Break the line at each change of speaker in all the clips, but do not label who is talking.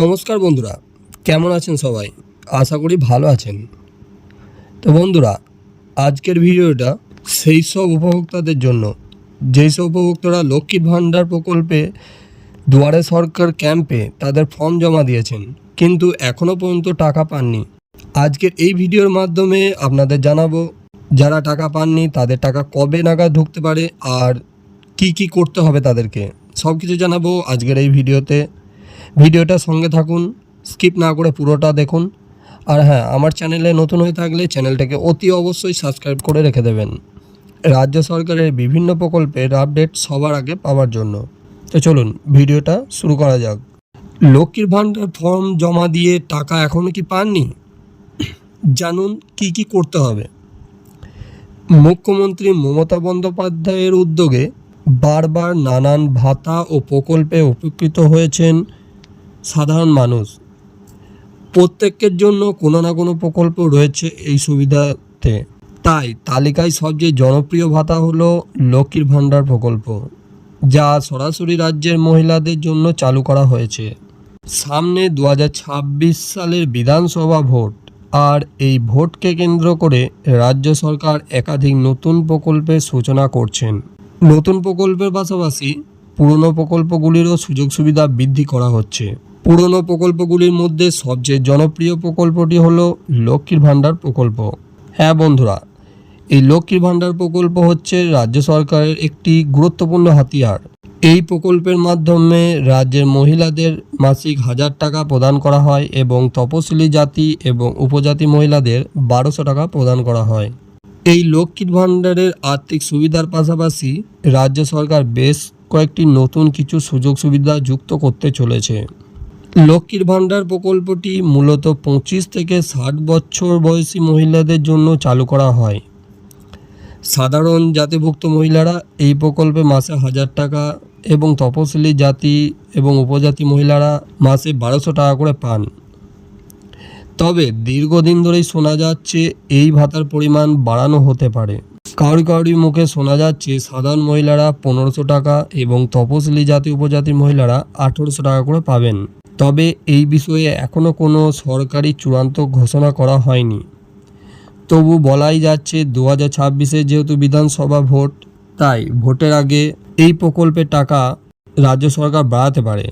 নমস্কার বন্ধুরা, কেমন আছেন সবাই? আশা করি ভালো আছেন। তো বন্ধুরা, আজকের ভিডিওটা সেই সব উপভোক্তাদের জন্য যেই সব উপভোক্তারা লক্ষ্মীর ভাণ্ডার প্রকল্পে দুয়ারে সরকার ক্যাম্পে তাদের ফর্ম জমা দিয়েছেন, কিন্তু এখনও পর্যন্ত টাকা পাননি। আজকের এই ভিডিওর মাধ্যমে আপনাদের জানাব, যারা টাকা পাননি, তাদের টাকা কবে নাগাদ ঢুকতে পারে, আর কি কি করতে হবে তাদেরকে। সব কিছু জানাব আজকের এই ভিডিওতে। ভিডিওটা সঙ্গে থাকুন, স্কিপ না করে পুরোটা দেখুন। আর হ্যাঁ আমার চ্যানেলে নতুন হয়ে থাকলে চ্যানেলটাকে অতি অবশ্যই সাবস্ক্রাইব করে রেখে দেবেন। রাজ্য সরকারের বিভিন্ন প্রকল্পের আপডেট সবার আগে পাওয়ার জন্য। তো চলুন, ভিডিওটা শুরু করা যাক। লক্ষ্মীর ভাণ্ডার ফর্ম জমা দিয়ে টাকা এখনও কি পাননি? জানুন, কি কি করতে হবে। মুখ্যমন্ত্রী মমতা বন্দ্যোপাধ্যায়ের উদ্যোগে বারবার নানান ভাতা ও প্রকল্পে উপকৃত হয়েছেন সাধারণ মানুষ। প্রত্যেকের জন্য কোনো না কোনো প্রকল্প রয়েছে এই সুবিধাতে। তাই তালিকায় সবচেয়ে জনপ্রিয় ভাতা হলো লক্ষ্মীর ভাণ্ডার প্রকল্প, যা সরাসরি রাজ্যের মহিলাদের জন্য চালু করা হয়েছে। সামনে দু হাজার ছাব্বিশ সালের বিধানসভা ভোট, আর এই ভোটকে কেন্দ্র করে রাজ্য সরকার একাধিক নতুন প্রকল্পের সূচনা করছেন। নতুন প্রকল্পের পাশাপাশি পুরনো প্রকল্পগুলিরও সুযোগ সুবিধা বৃদ্ধি করা হচ্ছে। পুরনো প্রকল্পগুলির মধ্যে সবচেয়ে জনপ্রিয় প্রকল্পটি হল লক্ষ্মীর ভাণ্ডার প্রকল্প। হ্যাঁ বন্ধুরা, এই লক্ষ্মীর ভাণ্ডার প্রকল্প হচ্ছে রাজ্য সরকারের একটি গুরুত্বপূর্ণ হাতিয়ার। এই প্রকল্পের মাধ্যমে রাজ্যের মহিলাদের মাসিক হাজার টাকা প্রদান করা হয় এবং তপশিলি জাতি এবং উপজাতি মহিলাদের বারোশো টাকা প্রদান করা হয়। এই লক্ষ্মীর ভাণ্ডারের আর্থিক সুবিধার পাশাপাশি রাজ্য সরকার বেশ কয়েকটি নতুন কিছু সুযোগ সুবিধা যুক্ত করতে চলেছে। লক্ষ্মীর ভাণ্ডার প্রকল্পটি মূলত পঁচিশ থেকে ষাট বছর বয়সী মহিলাদের জন্য চালু করা হয়। সাধারণ জাতিভুক্ত মহিলারা এই প্রকল্পে মাসে হাজার টাকা এবং তপশিলি জাতি এবং উপজাতি মহিলারা মাসে বারোশো টাকা করে পান। তবে দীর্ঘদিন ধরেই শোনা যাচ্ছে এই ভাতার পরিমাণ বাড়ানো হতে পারে। কাউরি কাউরি মুখে শোনা যাচ্ছে সাধারণ মহিলারা পনেরোশো টাকা এবং তপশিলি জাতি উপজাতির মহিলারা আঠেরোশো টাকা করে পাবেন। তবে এই বিষয়ে এখনও কোনো সরকারি চূড়ান্ত ঘোষণা করা হয়নি। তবু বলাই যাচ্ছে দু হাজার ছাব্বিশে যেহেতু বিধানসভা ভোট, তাই ভোটের আগে এই প্রকল্পের টাকা রাজ্য সরকার বাড়াতে পারে।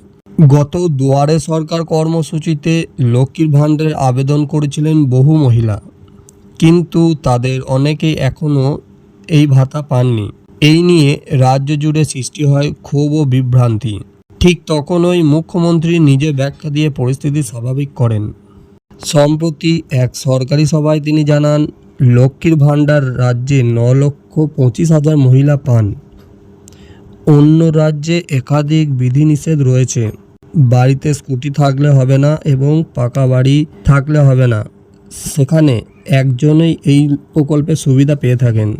গত দুয়ারে সরকার কর্মসূচিতে লক্ষ্মীর ভাণ্ডারের আবেদন করেছিলেন বহু মহিলা। কিন্তু তাদের অনেকেই এখনও এই ভাতা পাননি। এই নিয়ে রাজ্য জুড়ে সৃষ্টি হয় ক্ষোভ ও বিভ্রান্তি। ঠিক তখনই মুখ্যমন্ত্রী নিজে ব্যাখ্যা দিয়ে পরিস্থিতি স্বাভাবিক করেন। সম্প্রতি এক সরকারি সভায় তিনি জানান, লক্ষ্মীর ভাণ্ডার রাজ্যে ন লক্ষ পঁচিশ হাজার মহিলা পান। অন্য রাজ্যে একাধিক বিধিনিষেধ রয়েছে। বাড়িতে স্কুটি থাকলে হবে না এবং পাকা বাড়ি থাকলে হবে না। সেখানে একজনই এই প্রকল্পের সুবিধা পেয়ে থাকেন।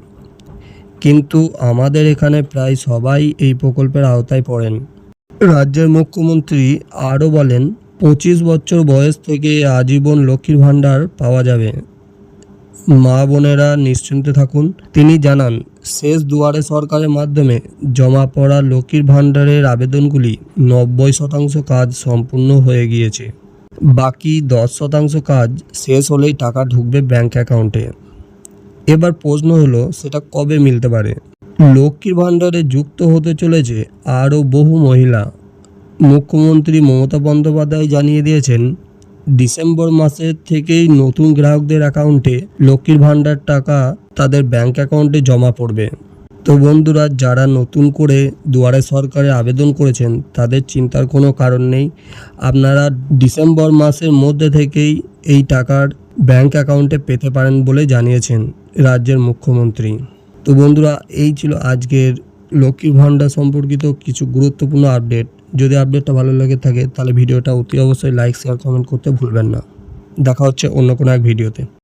কিন্তু আমাদের এখানে প্রায় সবাই এই প্রকল্পের আওতায় পড়েন। রাজ্যের মুখ্যমন্ত্রী আরও বলেন, পঁচিশ বছর বয়স থেকে আজীবন লক্ষ্মীর ভাণ্ডার পাওয়া যাবে। মা বোনেরা নিশ্চিন্তে থাকুন। তিনি জানান, শেষ দুয়ারে সরকারের মাধ্যমে জমা পড়া লক্ষ্মীর ভাণ্ডারের আবেদনগুলি নব্বই শতাংশ কাজ সম্পূর্ণ হয়ে গিয়েছে। বাকি দশ শতাংশ কাজ শেষ হলেই টাকা ঢুকবে ব্যাংক অ্যাকাউন্টে। এবার প্রশ্ন হলো, সেটা কবে মিলতে পারে? লক্ষ্মীর ভাণ্ডারে যুক্ত হতে চলেছে আরও বহু মহিলা। মুখ্যমন্ত্রী মমতা বন্দ্যোপাধ্যায় জানিয়ে দিয়েছেন, ডিসেম্বর মাসের থেকেই নতুন গ্রাহকদের অ্যাকাউন্টে লক্ষ্মীর ভাণ্ডার টাকা তাদের ব্যাংক অ্যাকাউন্টে জমা পড়বে। তো বন্ধুরা, যারা নতুন করে দুয়ারে সরকারে আবেদন করেছেন, তাদের চিন্তার কোনো কারণ নেই। আপনারা ডিসেম্বর মাসের মধ্যে থেকেই এই টাকার ব্যাংক অ্যাকাউন্টে পেতে পারেন বলে জানিয়েছেন রাজ্যের মুখ্যমন্ত্রী। তো বন্ধুরা, এই ছিল আজকের লক্ষ্মীর ভাণ্ডার সম্পর্কিত কিছু গুরুত্বপূর্ণ আপডেট। যদি আপডেটটা ভালো লেগে থাকে, তাহলে ভিডিওটা অতি অবশ্যই লাইক শেয়ার কমেন্ট করতে ভুলবেন না। দেখা হচ্ছে অন্য কোনো এক ভিডিওতে।